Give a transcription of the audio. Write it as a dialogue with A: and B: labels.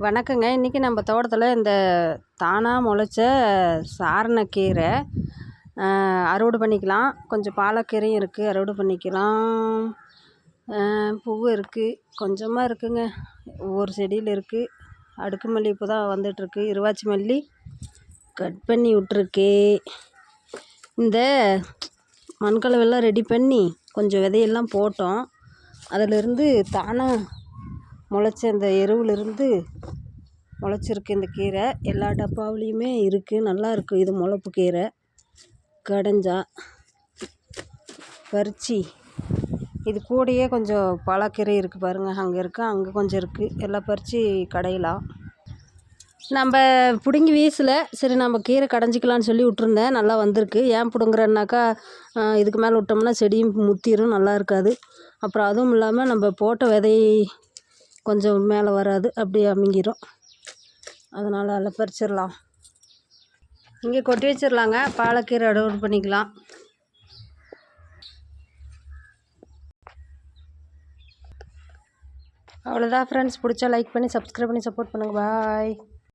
A: வணக்கங்க. இன்றைக்கி நம்ம தோட்டத்தில் இந்த தானாக முளைச்ச சாரணக்கீரை அறுவடை பண்ணிக்கலாம். கொஞ்சம் பாலக்கீரையும் இருக்குது அறுவடை பண்ணிக்கலாம். பூவும் பூவு இருக்குது கொஞ்சமாக இருக்குங்க. ஒவ்வொரு செடியில் இருக்குது அடுக்கு மல்லி இப்போ தான் வந்துட்டுருக்கு. இருவாச்சி மல்லி கட் பண்ணி விட்ருக்கு இந்த மண்கலவெல்லாம் ரெடி பண்ணி கொஞ்சம் விதையெல்லாம் போட்டோம். அதிலிருந்து தானாக முளச்ச அந்த எருவுலேருந்து முளைச்சிருக்கு இந்த கீரை எல்லா டப்பாவுலேயுமே இருக்குது நல்லா இருக்குது இது முளப்பு கீரை. கடைஞ்சா பறிச்சி. இது கூடயே கொஞ்சம் பழக்கீரை இருக்குது பாருங்கள் அங்கே இருக்குது அங்கே கொஞ்சம் இருக்குது எல்லாம் பறித்து கடையலாம். நம்ம பிடுங்கி வீசல சரி நம்ம கீரை கடைஞ்சிக்கலான்னு சொல்லி விட்ருந்தேன் நல்லா வந்திருக்கு. ஏன் பிடுங்குறேன்னாக்கா இதுக்கு மேலே விட்டோம்னா செடியும் முத்திரும் நல்லா இருக்காது. அப்புறம் அதுவும் இல்லாமல் நம்ம போட்ட விதை கொஞ்சம் மேலே வராது அப்படியே அமுங்கிடும் அதனால் அதில் பறிச்சிடலாம். இங்கே கொட்டி வச்சிடலாங்க. பாலக்கீரை அடவுட் பண்ணிக்கலாம். அவ்வளோதான் ஃப்ரெண்ட்ஸ் பிடிச்சா லைக் பண்ணி சப்ஸ்கிரைப் பண்ணி சப்போர்ட் பண்ணுங்கள் பாய்